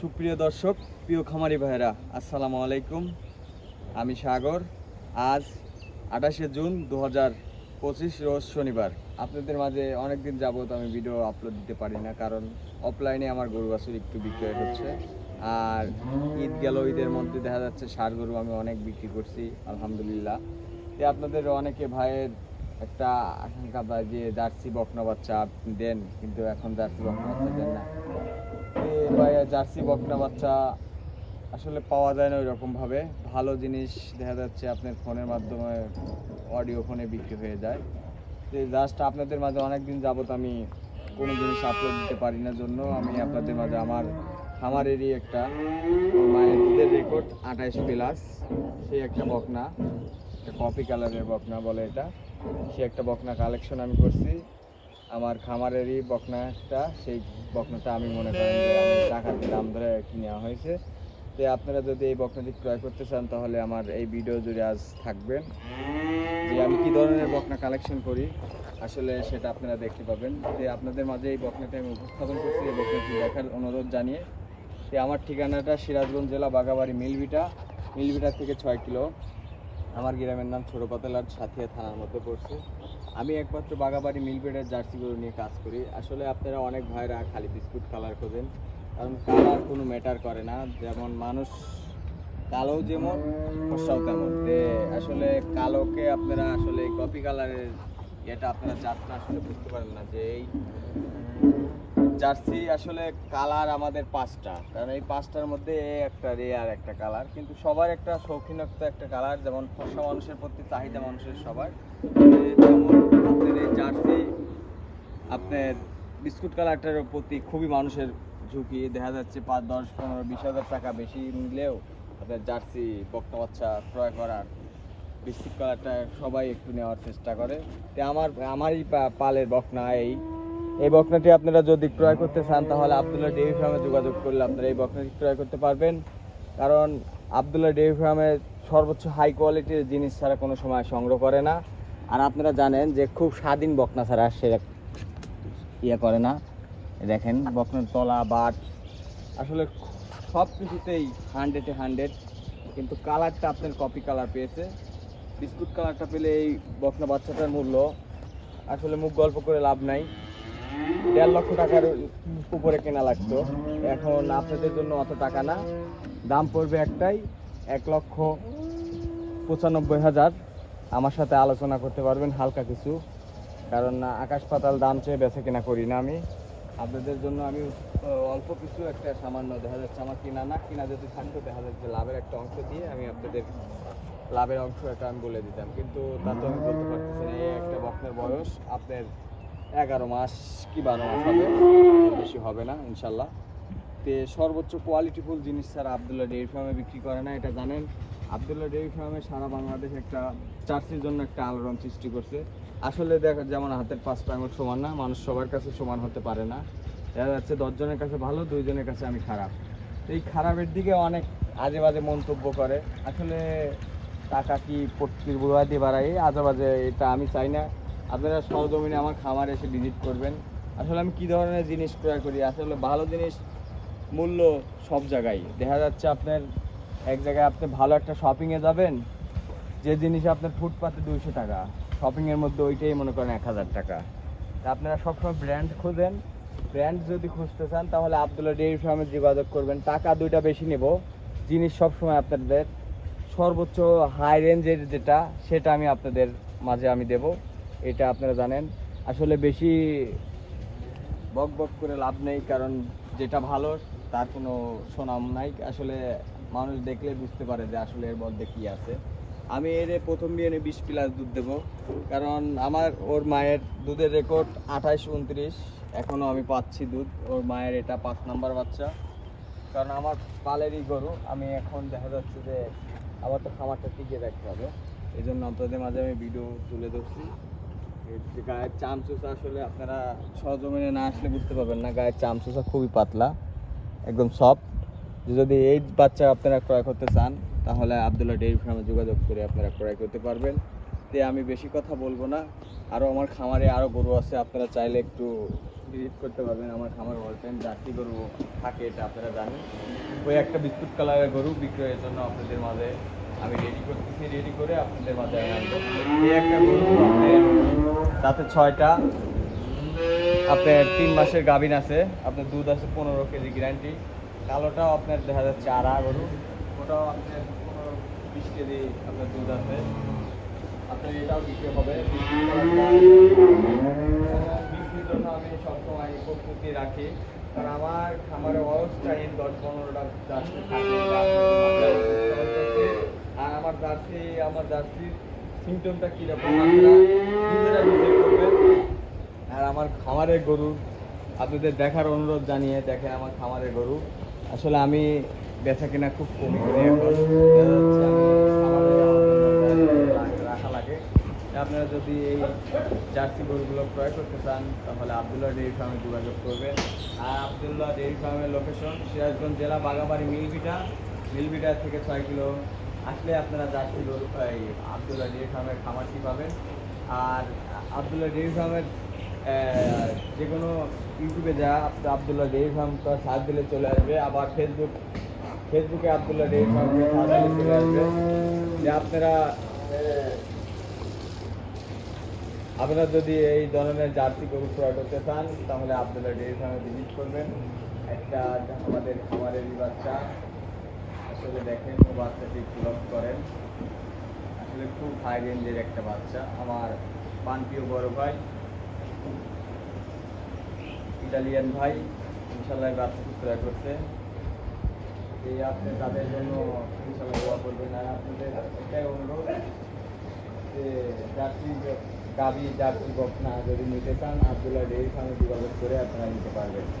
সুপ্রিয় দর্শক, প্রিয় খামারি ভাইরা আসসালামু আলাইকুম। আমি সাগর। আজ আঠাশে জুন দু হাজার পঁচিশ রোজ শনিবার। আপনাদের মাঝে অনেক দিন যাবত আমি ভিডিও আপলোড দিতে পারি না, কারণ অফলাইনে আমার গরু বাছুর একটু বিক্রয় হচ্ছে। আর ঈদ গেল, ঈদের মধ্যে দেখা যাচ্ছে ষাট গরু আমি অনেক বিক্রি করছি, আলহামদুলিল্লাহ। আপনাদের অনেকে ভাইয়ের একটা আশঙ্কা পায় যে জার্সি বকনা বাচ্চা, দেন কিন্তু এখন জার্সি বকনা বাচ্চা দেন না। জার্সি বকনা বাচ্চা আসলে পাওয়া যায় না ওইরকম ভাবে ভালো জিনিস দেখা যাচ্ছে আপনার ফোনের মাধ্যমে অডিও ফোনে বিক্রি হয়ে যায়। তো জাস্ট আপনাদের মাঝে অনেক দিন যাবত আমি কোনো জিনিস আপলোড দিতে পারি না জন্য আমি আপনাদের মাঝে আমার খামারেরই একটা মায়ের দুধের রেকর্ড আঠাইশ প্লাস সেই একটা বকনা, একটা কপি কালারের বকনা বলে এটা। সে একটা বকনা কালেকশন আমি করছি। আমার খামারেরই বকনাটা, সেই বকনাটা আমি মনে করেন যে টাকা দিয়ে দাম ধরে নেওয়া হয়েছে। তো আপনারা যদি এই বকনাটি ক্রয় করতে চান, তাহলে আমার এই ভিডিও জুড়ে আজ থাকবেন। যে আমি কি ধরনের বকনা কালেকশন করি, আসলে সেটা আপনারা দেখতে পাবেন। যে আপনাদের মাঝে এই বকনাটা আমি উপস্থাপন করছি, এই বকনাটি দেখার অনুরোধ জানিয়ে। যে আমার ঠিকানাটা সিরাজগঞ্জ জেলা বাগাবাড়ি মিলভিটা মিলভিটা থেকে ছয় কিলো। আমার গ্রামের নাম ছোট পাতলার সাথিয়া থানার মধ্যে পড়ছে। আমি একমাত্র বাগাবাড়ি জার্সি গরু নিয়ে কাজ করি। আসলে আপনারা অনেক ভাইরা খালি বিস্কুট কালার খোঁজেন। কারণ কালার কোনো ম্যাটার করে না। যেমন মানুষ কালো যেমন ফর্সাও তেমন। আসলে কালোকে আপনারা আসলে কপি কালারের এটা আপনারা জাতটা আসলে বুঝতে পারেন না যে এই জার্সি আসলে কালার আমাদের পাঁচটা। কারণ এই পাঁচটার মধ্যে একটা রেয়ার একটা কালার। কিন্তু সবার একটা শৌখিনত্ব একটা কালার, যেমন ফর্সা মানুষের প্রতি, চাহিদা মানুষের সবার। যেমন আপনার এই জার্সি, আপনার বিস্কুট কালারটার প্রতি খুবই মানুষের ঝুঁকি। দেখা যাচ্ছে পাঁচ, দশ, পনেরো, বিশ হাজার টাকা বেশি নিলেও আপনার জার্সি বক্তা বাচ্চা ক্রয় করার বিস্কুট কালারটা সবাই একটু নেওয়ার চেষ্টা করে। তো আমার, আমারই পালের বকনা এই। এই বকনাটি আপনারা যদি ক্রয় করতে চান, তাহলে আবদুল্লাহ ডেইরি ফার্মে যোগাযোগ করলে আপনারা এই বকনাটি ক্রয় করতে পারবেন। কারণ আবদুল্লাহ ডেইরি ফার্মে সর্বোচ্চ হাই কোয়ালিটির জিনিস ছাড়া কোনো সময় সংগ্রহ করে না। আর আপনারা জানেন যে খুব স্বাধীন বকনা ছাড়া সে ইয়ে করে না। দেখেন, বকনার তলা, বাট আসলে সব কিছুতেই হান্ড্রেডে হান্ড্রেড কিন্তু কালারটা আপনার কপি কালার পেয়েছে। বিস্কুট কালারটা পেলে এই বকনা বাচ্চাটার মূল্য। আসলে মুখ গল্প করে লাভ নাই। দেড় লক্ষ টাকার উপরে কেনা লাগতো। এখন আপনাদের জন্য অত টাকা না। দাম পড়বে একটাই, এক লক্ষ পঁচানব্বই হাজার। আমার সাথে আলোচনা করতে পারবেন হালকা কিছু, কারণ আকাশ পাতাল দাম চেয়ে বেছে কেনা করি না আমি। আপনাদের জন্য আমি অল্প কিছু একটা সামান্য, দেখা যাচ্ছে আমার কিনা না, কিনা যদি থাকতো, দেখা যাচ্ছে লাভের একটা অংশ দিয়ে আমি আপনাদের লাভের অংশ একটা আমি বলে দিতাম। কিন্তু তা তো আমি বলতে পারতেছি না, এই একটা বক্সের বয়স, আপনার এগারো মাস কি বারো মাস হবে? বেশি হবে না, ইনশাল্লাহ। তে সর্বোচ্চ কোয়ালিটিফুল জিনিস স্যার আবদুল্লাহ ডেয়ারি ফার্মে বিক্রি করে না, এটা জানেন। আবদুল্লাহ ডেয়ারি ফার্মে সারা বাংলাদেশ একটা চার্সির জন্য একটা আলোড়ন সৃষ্টি করছে। আসলে দেখা, যেমন হাতের পাঁচটা আঙুল সমান না, মানুষ সবার কাছে সমান হতে পারে না। দেখা যাচ্ছে দশজনের কাছে ভালো, দুইজনের কাছে আমি খারাপ। এই খারাপের দিকে অনেক আজে বাজে মন্তব্য করে। আসলে টাকা কি পটকির বুড়া দিয়ে বাড়াই আজে বাজে এটা আমি চাই না। আপনারা সরজমিনে আমার খামারে এসে ভিজিট করবেন। আসলে আমি কী ধরনের জিনিস ক্রয় করি? আসলে ভালো জিনিস মূল্য সব জায়গায়। দেখা যাচ্ছে আপনার এক জায়গায় আপনি ভালো একটা শপিংয়ে যাবেন, যে জিনিস আপনার ফুটপাতে দুইশো টাকা শপিংয়ের মধ্যে ওইটাই মনে করেন এক হাজার টাকা। তা আপনারা সবসময় ব্র্যান্ড খোঁজেন। ব্র্যান্ড যদি খুঁজতে চান, তাহলে আবদুল্লাহ ডেইরি ফার্মে যোগাযোগ করবেন। টাকা দুইটা বেশি নেব। জিনিস সবসময় আপনাদের সর্বোচ্চ হাই রেঞ্জের যেটা, সেটা আমি আপনাদের মাঝে আমি দেব। এটা আপনারা জানেন। আসলে বেশি বক বক করে লাভ নেই, কারণ যেটা ভালো, তার কোনো সুনাম নাই। আসলে মানুষ দেখলে বুঝতে পারে যে আসলে এর মধ্যে কি আছে। আমি এর প্রথম বিয়ে বিশ প্লাস দুধ দেবো, কারণ আমার, ওর মায়ের দুধের রেকর্ড আঠাইশ উনত্রিশ। এখনও আমি পাচ্ছি দুধ, ওর মায়ের এটা পাঁচ নাম্বার বাচ্চা। কারণ আমার পালেরই গরু, আমি এখন দেখা যাচ্ছে যে আমার তো খামারটা টিকে রাখতে হবে। এই জন্য আপনাদের মাঝে আমি ভিডিও তুলে ধরছি। গায়ের চামচুচা আসলে আপনারা সরজমিনে না আসলে বুঝতে পারবেন না। গায়ের চামচুচা খুবই পাতলা, একদম সফট যদি এই বাচ্চা আপনারা ক্রয় করতে চান, তাহলে আবদুল্লাহ ডেইরি ফার্মে যোগাযোগ করে আপনারা ক্রয় করতে পারবেন। তে আমি বেশি কথা বলব না। আরও আমার খামারে আরও গরু আছে, আপনারা চাইলে একটু ভিজিট করতে পারবেন। আমার খামার অল টাইম জার্সি গরু থাকে এটা আপনারা জানেন। ওই একটা বিস্কুট কালারের গরু বিক্রয়ের জন্য আপনাদের মাঝে আমি রেডি করতেছি রেডি করে আপনাদের মাঝে একটা গরু তাতে ছয়টা, আপনার তিন মাসের গাভিন আছে, আপনার দুধ আছে পনেরো কেজি গ্যারান্টি কালোটাও আপনার দেখা যাচ্ছে আড়া গরু ওটাও আপনার পনেরো বিশ কেজি আপনার দুধ আছে। আপনার এটাও বিক্রি হবে। বিক্রি বিক্রির জন্য আমি সবসময় প্রস্তুতি রাখি। কারণ আমার খামারে অস্থায়ী দশ পনেরোটা জার্সি থাকে যা আপনাদের মাথায় করতে। আর আমার জার্সি আমার জার্সির সিমটমটা কীরকম আপনারা আর আমার খামারের গরু, আপনাদের দেখার অনুরোধ জানিয়ে দেখেন আমার খামারের গরু। আসলে আমি বেচা কেনা খুব কমই করি রাখা লাগে। আপনারা যদি এই জার্সি গরুগুলো ক্রয় করতে চান, তাহলে আবদুল্লাহ ডেইরি ফার্মে যোগাযোগ করবেন। আর আবদুল্লাহ ডেইরি ফার্মের লোকেশন সিরাজগঞ্জ জেলা বাগাবাড়ি মিলবিটা মিলবিটা থেকে ছয় কিলো আসলে আপনারা জার্সি গরু এই আবদুল্লাহ ডেইরি ফার্মের খামারটি পাবেন। আর আবদুল্লাহ ডেইরি ফার্মের যে কোনো ইউটিউবে যা আবদুল্লাহ ডেইরি ফার্ম সার্চ দিলে চলে আসবে। আবার ফেসবুক ফেসবুকে আবদুল্লাহ ডেইরি ফার্মকে সার্চ দিলে চলে আসবে। যে আপনারা আপনারা যদি এই ধরনের জার্সি গরু ক্রয় করতে চান, তাহলে আবদুল্লাহ ডেইরি ফার্মে ভিজিট করবেন। একটা আমাদের খামারেরই বাচ্চা। আসলে দেখেন, ও বাচ্চাটি ক্লক করেন। আসলে খুব হাই রেঞ্জের একটা বাচ্চা। আমার পানপ্রিয় বড় ভাই ইটালিয়ান ভাই ইনশাল্লাহ এই বাচ্চাটি ক্রয় করছে। এই আপনি তাদের জন্য ইনশাল্লাহ দোয়া করবেন। আর আপনাদের এটাই অনুরোধ, যে জার্সি গাবি জার্সি বকনা যদি নিতে চান, আবদুল্লাহ ডেইরি ফার্মে যোগাযোগ করে আপনারা নিতে পারবেন তো